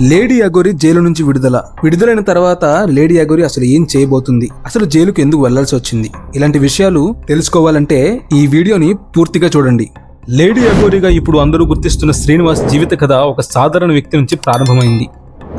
Lady Aghori jail నుంచి విడుదల. విడుదలైన తర్వాత లేడీ అగోరి అసలు ఏం చేయబోతుంది? అసలు జైలుకు ఎందుకు వెళ్ళాల్సి వచ్చింది? ఇలాంటి విషయాలు తెలుసుకోవాలంటే ఈ వీడియోని పూర్తిగా చూడండి. లేడీ అగోరిగా ఇప్పుడు అందరూ గుర్తిస్తున్న శ్రీనివాస్ జీవిత కథ ఒక సాధారణ వ్యక్తి నుంచి ప్రారంభమైంది.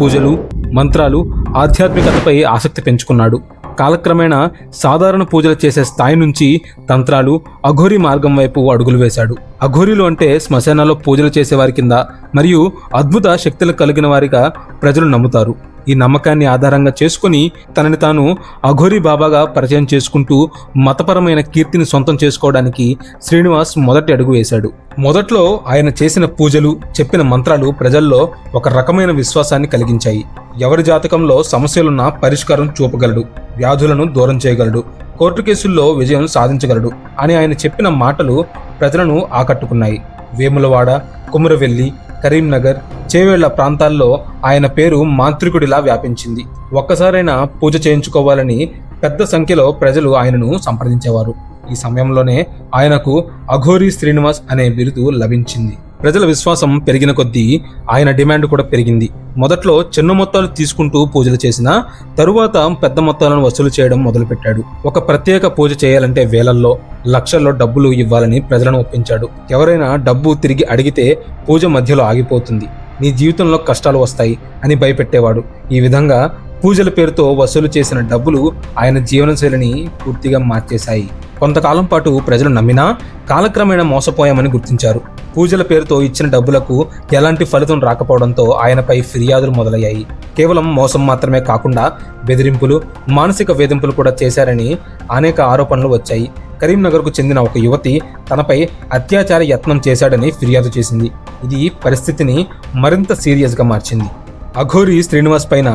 పూజలు మంత్రాలు ఆధ్యాత్మికతపై ఆసక్తి పెంచుకున్నాడు. కాలక్రమేణా సాధారణ పూజలు చేసే స్థాయి నుంచి తంత్రాలు అఘోరి మార్గం వైపు అడుగులు వేశాడు. అఘోరిలు అంటే శ్మశానాల్లో పూజలు చేసేవారి కింద మరియు అద్భుత శక్తులు కలిగిన వారిగా ప్రజలు నమ్ముతారు. ఈ నమ్మకాన్ని ఆధారంగా చేసుకుని తనని తాను అఘోరి బాబాగా పరిచయం చేసుకుంటూ మతపరమైన కీర్తిని సొంతం చేసుకోవడానికి శ్రీనివాస్ మొదటి అడుగు వేశాడు. మొదట్లో ఆయన చేసిన పూజలు చెప్పిన మంత్రాలు ప్రజల్లో ఒక రకమైన విశ్వాసాన్ని కలిగించాయి. ఎవరి జాతకంలో సమస్యలున్న పరిష్కారం చూపగలడు వ్యాధులను దూరం చేయగలడు కోర్టు కేసుల్లో విజయం సాధించగలడు అని ఆయన చెప్పిన మాటలు ప్రజలను ఆకట్టుకున్నాయి. వేములవాడ కుమరవెల్లి కరీంనగర్ చేవేళ్ళ ప్రాంతాల్లో ఆయన పేరు మాంత్రికుడిలా వ్యాపించింది. ఒక్కసారైనా పూజ చేయించుకోవాలని పెద్ద సంఖ్యలో ప్రజలు ఆయనను సంప్రదించేవారు. ఈ సమయంలోనే ఆయనకు అఘోరి శ్రీనివాస్ అనే బిరుదు లభించింది. ప్రజల విశ్వాసం పెరిగిన కొద్దీ ఆయన డిమాండ్ కూడా పెరిగింది. మొదట్లో చిన్న మొత్తాలు తీసుకుంటూ పూజలు చేసినా తరువాత పెద్ద మొత్తాలను వసూలు చేయడం మొదలుపెట్టాడు. ఒక ప్రత్యేక పూజ చేయాలంటే వేలల్లో లక్షల్లో డబ్బులు ఇవ్వాలని ప్రజలను ఒప్పించాడు. ఎవరైనా డబ్బు తిరిగి అడిగితే పూజ మధ్యలో ఆగిపోతుంది. నీ జీవితంలో కష్టాలు వస్తాయి అని భయపెట్టేవాడు. ఈ విధంగా పూజల పేరుతో వసూలు చేసిన డబ్బులు ఆయన జీవనశైలిని పూర్తిగా మార్చేశాయి. కొంతకాలం పాటు ప్రజలు నమ్మినా కాలక్రమేణా మోసపోయామని గుర్తించారు. పూజల పేరుతో ఇచ్చిన డబ్బులకు ఎలాంటి ఫలితం రాకపోవడంతో ఆయనపై ఫిర్యాదులు మొదలయ్యాయి. కేవలం మోసం మాత్రమే కాకుండా బెదిరింపులు మానసిక వేధింపులు కూడా చేశారని అనేక ఆరోపణలు వచ్చాయి. కరీంనగర్కు చెందిన ఒక యువతి తనపై అత్యాచార యత్నం చేశాడని ఫిర్యాదు చేసింది. ఇది పరిస్థితిని మరింత సీరియస్గా మార్చింది. అఘోరి శ్రీనివాస్ పైన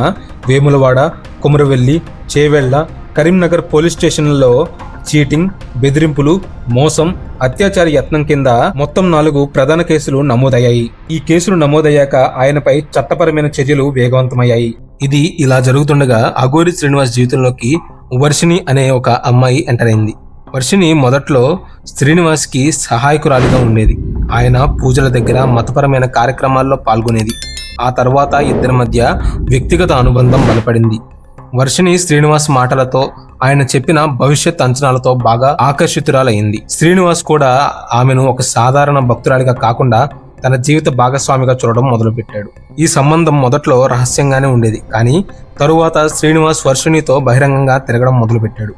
వేములవాడ కుమరవెల్లి చేవెళ్ళ కరీంనగర్ పోలీస్ స్టేషన్లలో చీటింగ్ బెదిరింపులు మోసం అత్యాచార యత్నం కింద మొత్తం నాలుగు ప్రధాన కేసులు నమోదయ్యాయి. ఈ కేసులు నమోదయ్యాక ఆయనపై చట్టపరమైన చర్యలు వేగవంతమయ్యాయి. ఇది ఇలా జరుగుతుండగా అఘోరి శ్రీనివాస్ జీవితంలోకి వర్షిణి అనే ఒక అమ్మాయి ఎంటర్ అయింది. వర్షిణి మొదట్లో శ్రీనివాస్కి సహాయకురాలిగా ఉండేది. ఆయన పూజల దగ్గర మతపరమైన కార్యక్రమాల్లో పాల్గొనేది. ఆ తర్వాత ఇద్దరి మధ్య వ్యక్తిగత అనుబంధం బలపడింది. వర్షిణి శ్రీనివాస్ మాటలతో ఆయన చెప్పిన భవిష్యత్ అంచనాలతో బాగా ఆకర్షితురాలయ్యింది. శ్రీనివాస్ కూడా ఆమెను ఒక సాధారణ భక్తురాలిగా కాకుండా తన జీవిత భాగస్వామిగా చూడడం మొదలుపెట్టాడు. ఈ సంబంధం మొదట్లో రహస్యంగానే ఉండేది కానీ తరువాత శ్రీనివాస్ వర్షిణితో బహిరంగంగా తిరగడం మొదలుపెట్టాడు.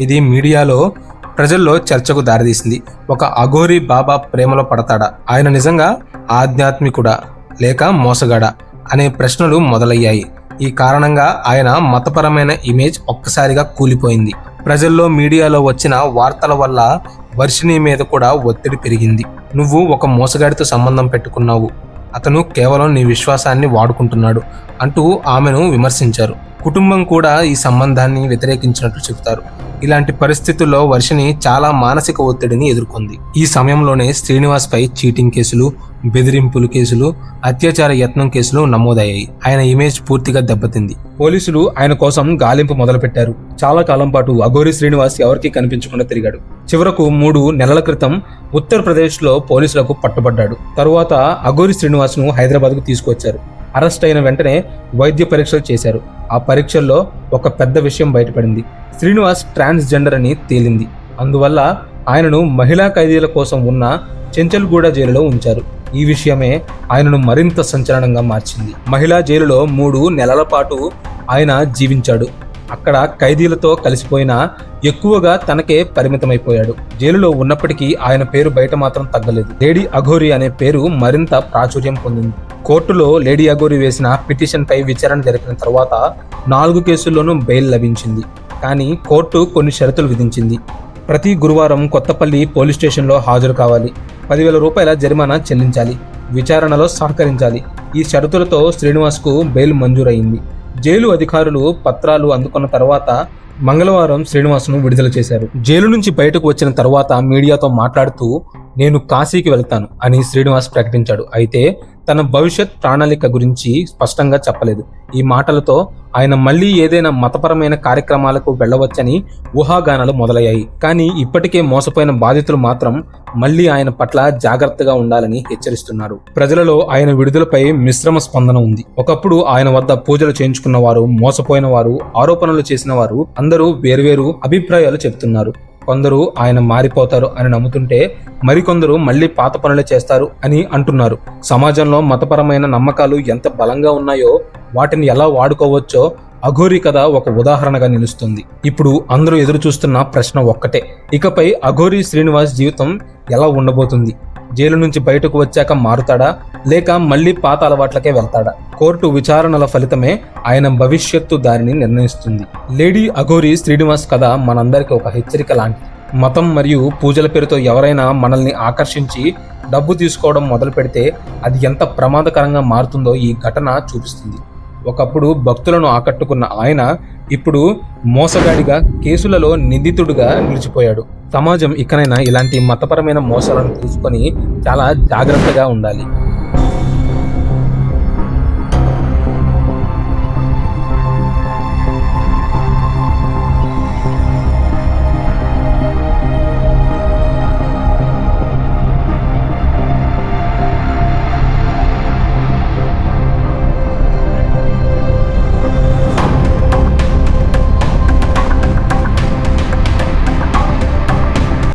ఇది మీడియాలో ప్రజల్లో చర్చకు దారితీసింది. ఒక అఘోరి బాబా ప్రేమలో పడతాడా? ఆయన నిజంగా ఆధ్యాత్మికుడా? లేక మోసగాడా? అనే ప్రశ్నలు మొదలయ్యాయి. ఈ కారణంగా ఆయన మతపరమైన ఇమేజ్ ఒక్కసారిగా కూలిపోయింది. ప్రజల్లో మీడియాలో వచ్చిన వార్తల వల్ల వర్షిణి మీద కూడా ఒత్తిడి పెరిగింది. నువ్వు ఒక మోసగాడితో సంబంధం పెట్టుకున్నావు. అతను కేవలం నీ విశ్వాసాన్ని వాడుకుంటున్నాడు అంటూ ఆమెను విమర్శించారు. కుటుంబం కూడా ఈ సంబంధాన్ని వ్యతిరేకించినట్లు చెబుతారు. ఇలాంటి పరిస్థితుల్లో వర్షిని చాలా మానసిక ఒత్తిడిని ఎదుర్కొంది. ఈ సమయంలోనే శ్రీనివాస్ పై చీటింగ్ కేసులు బెదిరింపులు కేసులు అత్యాచార యత్నం కేసులు నమోదయ్యాయి. ఆయన ఇమేజ్ పూర్తిగా దెబ్బతింది. పోలీసులు ఆయన కోసం గాలింపు మొదలుపెట్టారు. చాలా కాలం పాటు అఘోరి శ్రీనివాస్ ఎవరికీ కనిపించకుండా తిరిగాడు. చివరకు మూడు నెలల క్రితం ఉత్తరప్రదేశ్లో పోలీసులకు పట్టుబడ్డాడు. తరువాత అఘోరి శ్రీనివాస్ను హైదరాబాద్కు తీసుకొచ్చారు. అరెస్ట్ అయిన వెంటనే వైద్య పరీక్షలు చేశారు. ఆ పరీక్షల్లో ఒక పెద్ద విషయం బయటపడింది. శ్రీనివాస్ ట్రాన్స్జెండర్ అని తేలింది. అందువల్ల ఆయనను మహిళా ఖైదీల కోసం ఉన్న చెంచల్గూడ జైలులో ఉంచారు. ఈ విషయమే ఆయనను మరింత సంచలనంగా మార్చింది. మహిళా జైలులో మూడు నెలల పాటు ఆయన జీవించాడు. అక్కడ ఖైదీలతో కలిసిపోయిన ఎక్కువగా తనకే పరిమితమైపోయాడు. జైలులో ఉన్నప్పటికీ ఆయన పేరు బయట మాత్రం తగ్గలేదు. లేడీ అఘోరి అనే పేరు మరింత ప్రాచుర్యం పొందింది. కోర్టులో లేడీ అగోరి వేసిన పిటిషన్పై విచారణ జరిపిన తర్వాత నాలుగు కేసుల్లోనూ బెయిల్ లభించింది. కానీ కోర్టు కొన్ని షరతులు విధించింది. ప్రతి గురువారం కొత్తపల్లి పోలీస్ స్టేషన్లో హాజరు కావాలి. పదివేల రూపాయల జరిమానా చెల్లించాలి. విచారణలో సహకరించాలి. ఈ షరతులతో శ్రీనివాస్కు బెయిల్ మంజూరైంది జైలు అధికారులు పత్రాలు అందుకున్న తర్వాత మంగళవారం శ్రీనివాస్ను విడుదల చేశారు. జైలు నుంచి బయటకు వచ్చిన తర్వాత మీడియాతో మాట్లాడుతూ నేను కాశీకి వెళ్తాను అని శ్రీనివాస్ ప్రకటించాడు. అయితే తన భవిష్యత్ ప్రణాళిక గురించి స్పష్టంగా చెప్పలేదు. ఈ మాటలతో ఆయన మళ్ళీ ఏదైనా మతపరమైన కార్యక్రమాలకు వెళ్ళవచ్చని ఊహాగానాలు మొదలయ్యాయి. కానీ ఇప్పటికే మోసపోయిన బాధితులు మాత్రం మళ్ళీ ఆయన పట్ల జాగ్రత్తగా ఉండాలని హెచ్చరిస్తున్నారు. ప్రజలలో ఆయన విడుదలపై మిశ్రమ స్పందన ఉంది. ఒకప్పుడు ఆయన వద్ద పూజలు చేయించుకున్న వారు మోసపోయిన వారు ఆరోపణలు చేసిన వారు అందరూ వేర్వేరు అభిప్రాయాలు చెబుతున్నారు. కొందరు ఆయన మారిపోతారు అని నమ్ముతుంటే మరికొందరు మళ్ళీ పాత పనులే చేస్తారు అని అంటున్నారు. సమాజంలో మతపరమైన నమ్మకాలు ఎంత బలంగా ఉన్నాయో వాటిని ఎలా వాడుకోవచ్చో అఘోరి కథ ఒక ఉదాహరణగా నిలుస్తుంది. ఇప్పుడు అందరూ ఎదురు చూస్తున్న ప్రశ్న ఒక్కటే. ఇకపై అఘోరి శ్రీనివాస్ జీవితం ఎలా ఉండబోతుంది? జైలు నుంచి బయటకు వచ్చాక మారుతాడా? లేక మళ్ళీ పాత అలవాట్లకే వెళ్తాడా? కోర్టు విచారణల ఫలితమే ఆయన భవిష్యత్తు దారిని నిర్ణయిస్తుంది. లేడీ అఘోరి శ్రీనివాస్ కథ మనందరికీ ఒక హెచ్చరిక లాంటిది. మతం మరియు పూజల పేరుతో ఎవరైనా మనల్ని ఆకర్షించి డబ్బు తీసుకోవడం మొదలు పెడితే అది ఎంత ప్రమాదకరంగా మారుతుందో ఈ ఘటన చూపిస్తుంది. ఒకప్పుడు భక్తులను ఆకట్టుకున్న ఆయన ఇప్పుడు మోసగాడిగా కేసులలో నిందితుడిగా నిలిచిపోయాడు. సమాజం ఇకనైనా ఇలాంటి మతపరమైన మోసాలను తీసుకొని చాలా జాగ్రత్తగా ఉండాలి.